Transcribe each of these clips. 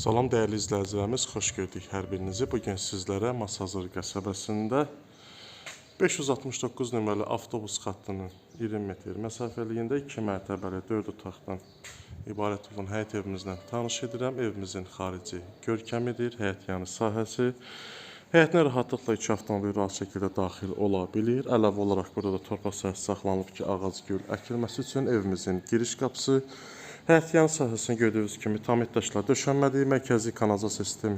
Salam dəyərli izləyicilərimiz, xoş gördük hər birinizi. Bu gün sizlərə Masazır qəsəbəsində 569 nömrəli avtobus xəttinin 20 metr məsafəliyində 2 mərtəbəli 4 otaqdan ibarət olan həyət evimizlə tanış edirəm. Evimizin xarici görkəmidir, həyət yanı sahəsi. Həyətinə rahatlıqla iki avtomobil rahat şəkildə daxil ola bilir. Əlavə olaraq burada da torpaq sahəsi saxlanılıb ki, ağac gül əkilməsi üçün evimizin giriş qapısı Həyət yan sahəsini gördüyünüz kimi tam daşlar döşənmədir, mərkəzi kanalizasiya sistemi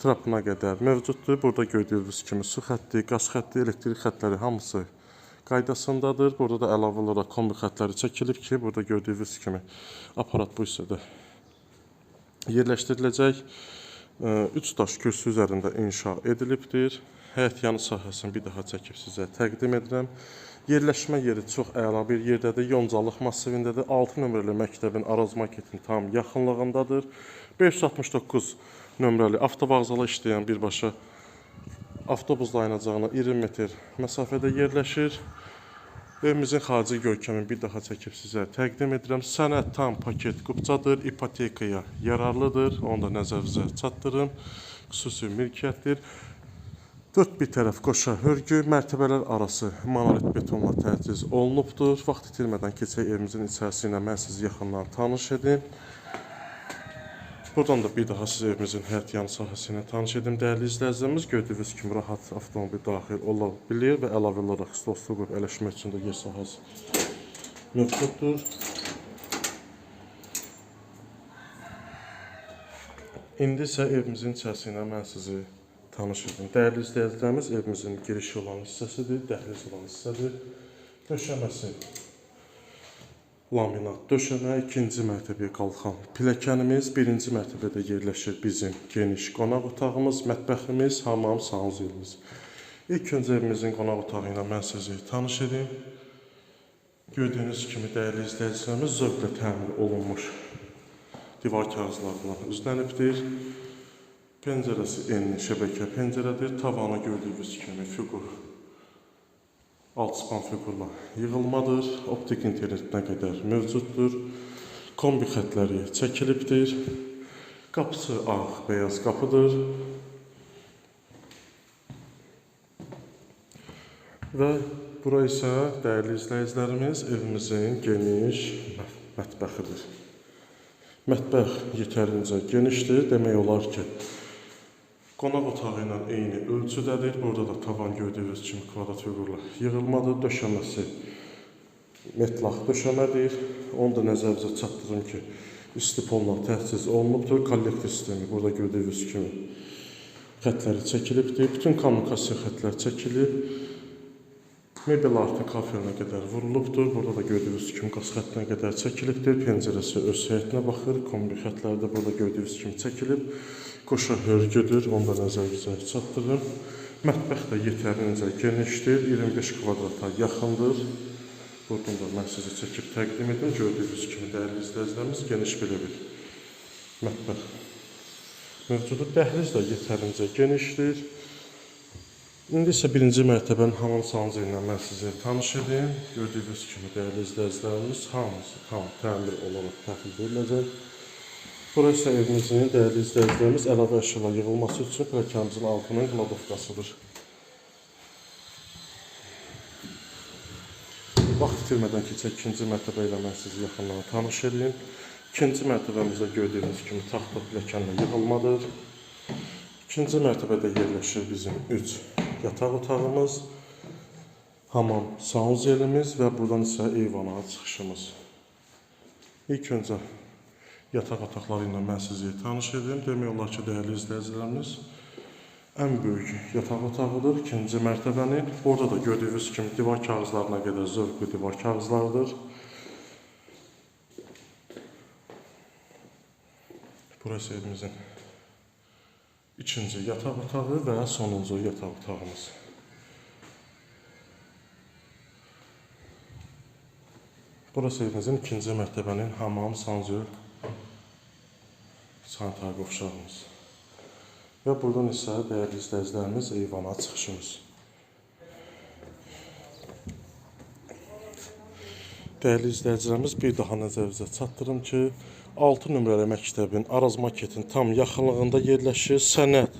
trapına qədər mövcuddur. Burada gördüyünüz kimi su xətti, qaz xətti, elektrik xəttləri hamısı qaydasındadır. Burada da əlavə olaraq kombi xəttləri çəkilib ki, burada gördüyünüz kimi aparat bu hissədə yerləşdiriləcək. 3 daş kürsü üzərində inşa edilibdir. Həyət yanı sahəsini bir daha çəkib sizə təqdim edirəm. Yerləşmə yeri çox əla bir yerdədir. Yoncalıq massivindədir. 6 nömrəli məktəbin Araz marketin tam yaxınlığındadır. 569 nömrəli avtovağzala işləyən birbaşa avtobus dayanacağına 20 metr məsafədə yerləşir. Evimizin xarici görkəmini bir daha çəkib sizə təqdim edirəm. Sənəd tam paket qubcadır, ipotekaya yararlıdır. Onu da nəzərinizə çatdırın. Xüsusi mülkiyyətdir. Dörd bir tərəf qoşa hörgü, mərtəbələr arası monolit betonla təchiz olunubdur. Vaxt itirmədən keçək evimizin içərisi ilə mən sizi yaxından tanış edim. Buradan da bir daha siz evimizin həyat yanı sahəsi ilə tanış edim. Dəyərli izləyicilərimiz, gördüyünüz kimi rahat avtomobil daxil ola bilir və əlavə olaraq stol su qurub ələşmək üçün də yer sahəsi mövcuddur. İndi isə evimizin içərisi ilə mən sizi tanış edim. Dəyərli izləyicilərimiz, evimizin girişi olan hissəsidir, dəhliz olan hissədir. Döşəməsi laminat döşəmə, ikinci mərtəbəyə qalxan pilləkənimiz, birinci mərtəbədə yerləşir bizim geniş qonaq otağımız, mətbəximiz, hamam, sanuzelimiz. İlk öncə evimizin qonaq otağı ilə mən sizi tanış edim. Gördüyünüz kimi dəyərli izləyicilərimiz zövqlə təmin olunmuş divar kağızlarla üzlənibdir. Pəncərəsi enli şəbəkə pəncərədir. Tavanı gördüyünüz kimi fiqur alt span fiqurla yığılmadır. Optik internetinə qədər mövcuddur. Kombi xətləri çəkilibdir. Qapısı ağ, beyaz qapıdır. Və bura isə dəyərli izləyicilərimiz evimizin geniş mətbəxidir. Mətbəx yetərincə genişdir. Demək olar ki, qonaq otağı ilə eyni ölçüdədir. Burada da tavan gördüyünüz kimi kvadrat fiqurla yığılmadır. Döşəməsi metlaq döşəmədir. Onu da nəzərinizə çatdırım ki, istiponla təchiz olunubdur. Kollektor sistemi burada gördüyünüz kimi xətləri çəkilibdir. Bütün kommunikasiya xətləri çəkilib. Mebel artı kafelinə qədər vurulubdur. Burada da gördüyünüz kimi qaz xəttinə qədər çəkilibdir. Pəncərəsi öz həyətinə baxır. Kombi xətləri də burada gördüyünüz kimi çəkilib. Qoşa hörgüdür. Onu da nəzərinizə çatdırın. Mətbəx də yetərincə genişdir. 25 kvadrata yaxındır. Buradan da mən sizə çəkib təqdim edim. Gördüyünüz kimi dəyərli izləyicilərimiz geniş belə bir mətbəx mövcudu. Dəhliz də yetərincə genişdir. İndi isə birinci mərtəbənin hamam sancı ilə mən sizə tanış edim. Gördüyünüz kimi dəyərli izləyicilərimiz hamısı tam təmir olaraq təhvil veriləcək. Bura isə evimizin dəyərli izləyicilərimiz əlavə əşyalar yığılması üçün pilləkənimizin altının qladovkasıdır. Vaxt itirmədən keçək ikinci mərtəbə ilə mən sizi yaxından tanış edeyim. İkinci mərtəbəmizdə gördüyünüz kimi taxta pilləkənlə yığılmadır. İkinci mərtəbədə yerləşir bizim 3 yataq otağımız, hamam sanuzelimiz və buradan isə eyvana çıxışımız. İlk öncə yataq otaqları ilə mən sizi tanış edim. Demək olar ki, dəyərli izləyicilərimiz, ən böyük yataq otağıdır, ikinci mərtəbənin. Orada da gördüyünüz kimi divar kağızlarına qədər zövqlü divar kağızlardır. Burası evimizin ikinci yataq otağı və sonuncu yataq otağımız. Burası evimizin ikinci mərtəbənin hamam, sanzör, sanitar qovşağımız. Və buradan isə dəyərli izləyicilərimiz eyvana çıxışımız. Dəyərli izləyicilərimiz, bir daha nəzərinizə çatdırım ki, 6 nömrəli məktəbin Araz marketin tam yaxınlığında yerləşir. Sənəd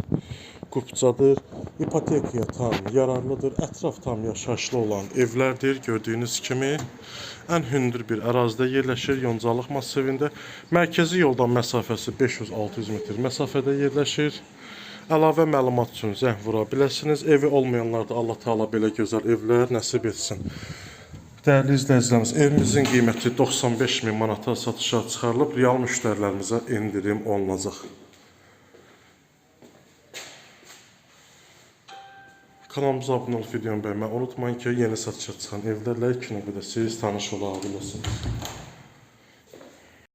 qupcadır. İpotekaya tam yararlıdır. Ətraf tam yaşayışlı olan evlərdir. Gördüyünüz kimi ən hündür bir ərazidə yerləşir. Yoncalıq massivində. Mərkəzi yoldan məsafəsi 500-600 metr məsafədə yerləşir. Əlavə məlumat üçün zəng vura bilərsiniz. Evi olmayanlar da Allah Taala belə gözəl evlər nəsib etsin. Dəyərli izləyicilərimiz, evimizin qiyməti 95 min manata satışa çıxarılıb, real müştərilərimizə endirim olunacaq. Kanalımıza abunə olub videomu bəyənməyi unutmayın ki, yeni satışa çıxan evlərlə ilk növbədə siz tanış ola biləsiniz.